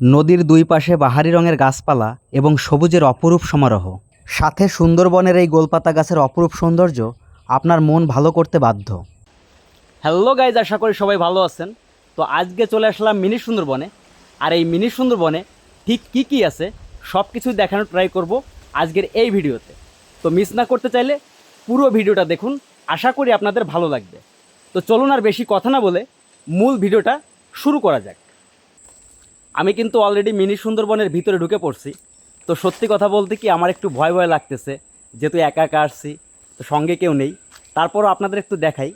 নদীর দুই পাশে বাহারি রঙের গাছপালা এবং সবুজের অপরূপ সমারোহ। সাথে সুন্দরবনের এই গোলপাতা গাছের অপরূপ সৌন্দর্য আপনার মন ভালো করতে বাধ্য। হ্যালো গাইজ, আশা করি সবাই ভালো আছেন। তো আজকে চলে আসলাম মিনি সুন্দরবনে। আর এই মিনি সুন্দরবনে ঠিক কি কি আছে সব কিছু দেখানোর ট্রাই করব আজকের এই ভিডিওতে। তো মিস না করতে চাইলে পুরো ভিডিওটা দেখুন, আশা করি আপনাদের ভালো লাগবে। তো চলুন আর বেশি কথা না বলে মূল ভিডিওটা শুরু করা যাক। আমি কিন্তু অলরেডি মিনি সুন্দরবনের ভিতরে ঢুকে পড়ছি। তো সত্যি কথা বলতে কি আমার একটু ভয় ভয় লাগতেছে, যেহেতু একা একা আসছি, তো সঙ্গে কেউ নেই। তারপরও আপনাদের একটু দেখাই,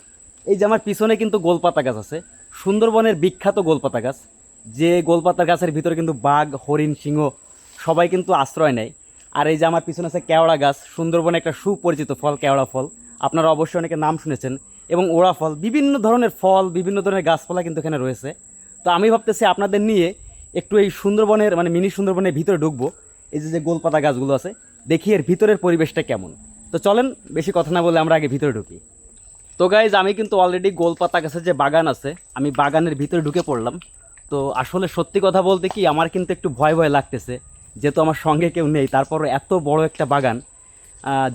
এই যে আমার পিছনে কিন্তু গোলপাতা গাছ আছে। সুন্দরবনের বিখ্যাত গোলপাতা গাছ, যে গোলপাতা গাছের ভিতরে কিন্তু বাঘ, হরিণ, সিংহ সবাই কিন্তু আশ্রয় নেয়। আর এই যে আমার পিছনে আছে কেওড়া গাছ, সুন্দরবনে একটা সুপরিচিত ফল, কেওড়া ফল। আপনারা অবশ্যই অনেকে নাম শুনেছেন। এবং ওড়া ফল, বিভিন্ন ধরনের ফল, বিভিন্ন ধরনের গাছপালা কিন্তু এখানে রয়েছে। তো আমি ভাবতেছি আপনাদের নিয়ে একটু এই সুন্দরবনের মানে মিনি সুন্দরবনের ভিতরে ঢুকবো। এই যে যে গোলপাতা গাছগুলো আছে, দেখি এর ভিতরের পরিবেশটা কেমন। তো চলেন, বেশি কথা না বলে আমরা আগে ভিতরে ঢুকি। তো গাইজ আমি কিন্তু অলরেডি গোলপাতা গাছের যে বাগান আছে, আমি বাগানের ভিতরে ঢুকে পড়লাম। তো আসলে সত্যি কথা বলতে কি, আমার কিন্তু একটু ভয় ভয় লাগতেছে, যেহেতু আমার সঙ্গে কেউ নেই, তারপরও এত বড় একটা বাগান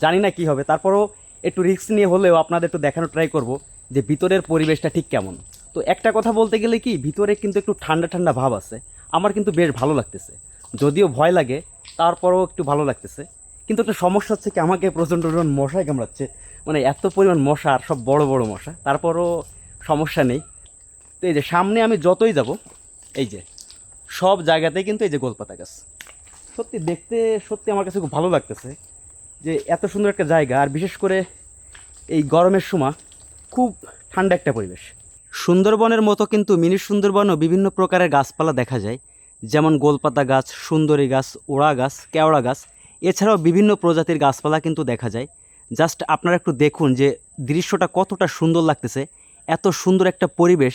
জানি না কি হবে। তারপরও একটু রিস্ক নিয়ে হলেও আপনাদের একটু দেখানো ট্রাই করব যে ভিতরের পরিবেশটা ঠিক কেমন। তো একটা কথা বলতে গেলে কি, ভিতরে কিন্তু একটু ঠান্ডা ঠান্ডা ভাব আছে। আমার কিন্তু বেশ ভালো লাগতেছে। যদিও ভয় লাগে, তারপরও একটু ভালো লাগতেছে। কিন্তু একটা সমস্যা হচ্ছে কি, আমাকে প্রচণ্ড পরিমাণ মশায় কামড়াচ্ছে। মানে এত পরিমাণ মশা, আর সব বড় বড় মশা। তারপরও সমস্যা নেই। তো এই যে সামনে আমি যতই যাব, এই যে সব জায়গাতেই কিন্তু এই যে গোলপাতা গাছ। সত্যি দেখতে, সত্যি আমার কাছে খুব ভালো লাগতেছে যে এত সুন্দর একটা জায়গা। আর বিশেষ করে এই গরমের সময় খুব ঠান্ডা একটা পরিবেশ। সুন্দরবনের মতো কিন্তু মিনি সুন্দরবনও বিভিন্ন প্রকারের গাছপালা দেখা যায়, যেমন গোলপাতা গাছ, সুন্দরী গাছ, ওড়া গাছ, কেওড়া গাছ। এছাড়াও বিভিন্ন প্রজাতির গাছপালা কিন্তু দেখা যায়। জাস্ট আপনারা একটু দেখুন যে দৃশ্যটা কতটা সুন্দর লাগতেছে, এত সুন্দর একটা পরিবেশ।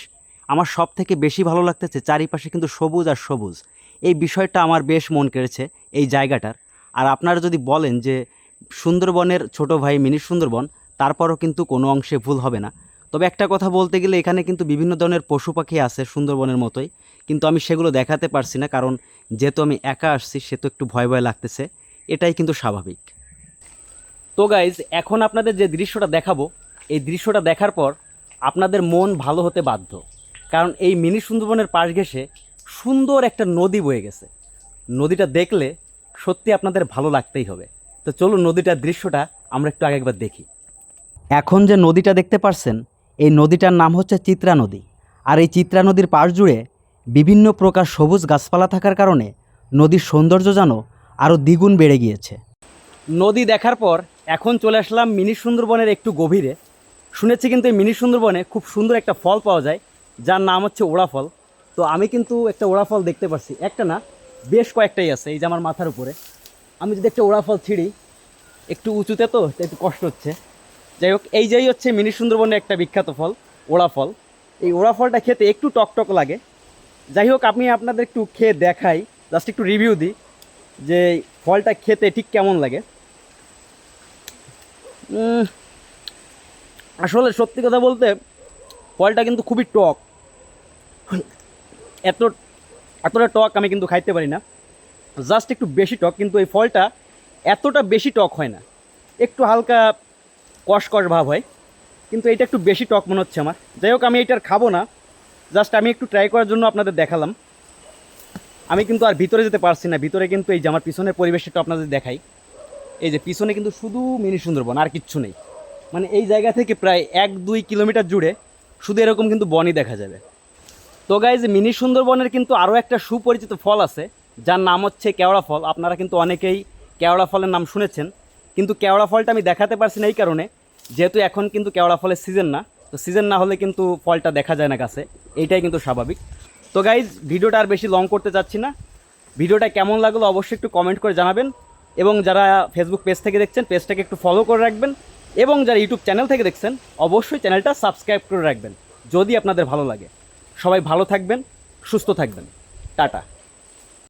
আমার সব থেকে বেশি ভালো লাগতেছে চারিপাশে কিন্তু সবুজ আর সবুজ। এই বিষয়টা আমার বেশ মন কেড়েছে এই জায়গাটার। আর আপনারা যদি বলেন যে সুন্দরবনের ছোট ভাই মিনি সুন্দরবন, তারপরও কিন্তু কোনো অংশে ভুল হবে না। তবে একটা কথা বলতে গেলে এখানে কিন্তু বিভিন্ন ধরনের পশু পাখি আছে সুন্দরবনের মতোই। কিন্তু আমি সেগুলো দেখাতে পারছি না, কারণ যেহেতু আমি একা আসছি সে তো একটু ভয় ভয় লাগতেছে। এটাই কিন্তু স্বাভাবিক। তো গাইজ এখন আপনাদের যে দৃশ্যটা দেখাবো, এই দৃশ্যটা দেখার পর আপনাদের মন ভালো হতে বাধ্য। কারণ এই মিনি সুন্দরবনের পাশ ঘেঁষে সুন্দর একটা নদী বয়ে গেছে। নদীটা দেখলে সত্যি আপনাদের ভালো লাগতেই হবে। তো চলুন নদীটার দৃশ্যটা আমরা একটু আগে একবার দেখি। এখন যে নদীটা দেখতে পারছেন এই নদীটার নাম হচ্ছে চিত্রা নদী। আর এই চিত্রা নদীর পাশ জুড়ে বিভিন্ন প্রকার সবুজ গাছপালা থাকার কারণে নদীর সৌন্দর্য যেন আরও দ্বিগুণ বেড়ে গিয়েছে। নদী দেখার পর এখন চলে আসলাম মিনি সুন্দরবনের একটু গভীরে। শুনেছি কিন্তু এই মিনি সুন্দরবনে খুব সুন্দর একটা ফল পাওয়া যায়, যার নাম হচ্ছে ওড়া ফল। তো আমি কিন্তু একটা ওড়া ফল দেখতে পাচ্ছি। একটা না, বেশ কয়েকটাই আছে, এই যে আমার মাথার উপরে। আমি যদি একটা ওড়া ফল ছিঁড়ি, একটু উঁচুতে তো একটু কষ্ট হচ্ছে। যাই হোক, এই যেই হচ্ছে মিনি সুন্দরবনের একটা বিখ্যাত ফল, ওড়া ফল। এই ওড়া ফলটা খেতে একটু টকটক লাগে। যাই হোক, আমি আপনাদের একটু খেয়ে দেখাই জাস্ট একটু রিভিউ দিই যে ফলটা খেতে ঠিক কেমন লাগে। আসলে সত্যি কথা বলতে, ফলটা কিন্তু খুবই টক। এত, এতটা টক আমি কিন্তু খাইতে পারি না। জাস্ট একটু বেশি টক, কিন্তু এই ফলটা এতটা বেশি টক হয় না। একটু হালকা কষ ভাব হয়। কিন্তু এটা একটু বেশি টক মনে হচ্ছে আমার। যাই হোক, আমি এটার খাব না। জাস্ট আমি একটু ট্রাই করার জন্য আপনাদের দেখালাম। আমি কিন্তু আর ভিতরে যেতে পারছি না। ভিতরে কিন্তু এই যে আমার পিছনের পরিবেশটা আপনাদের দেখাই। এই যে পিছনে কিন্তু শুধু মিনি সুন্দরবন, আর কিচ্ছু নেই। মানে এই জায়গা থেকে প্রায় এক দুই কিলোমিটার জুড়ে শুধু এরকম কিন্তু বনই দেখা যাবে। তো গাইজ মিনি সুন্দরবনের কিন্তু আরও একটা সুপরিচিত ফল আছে। যার নাম হচ্ছে কেওড়া ফল। আপনারা কিন্তু অনেকেই কেওড়া ফলের নাম শুনেছেন। কিন্তু কেওড়া ফলটা আমি দেখাতে পারছি না এই কারণে। যেহেতু এখন কিন্তু কেওড়া ফলের সিজন না, তো সিজন না হলে কিন্তু ফলটা দেখা যায় না গাছে। এইটাই কিন্তু স্বাভাবিক। তো গাইজ ভিডিওটা আর বেশি লং করতে চাচ্ছি না। ভিডিওটা কেমন লাগল অবশ্যই একটু কমেন্ট করে জানাবেন। এবং যারা ফেসবুক পেজ থেকে দেখছেন পেজটাকে একটু ফলো করে রাখবেন। এবং যারা ইউটিউব চ্যানেল থেকে দেখছেন, অবশ্যই চ্যানেলটা সাবস্ক্রাইব করে রাখবেন, যদি আপনাদের ভালো লাগে। সবাই ভালো থাকবেন, সুস্থ থাকবেন। টাটা।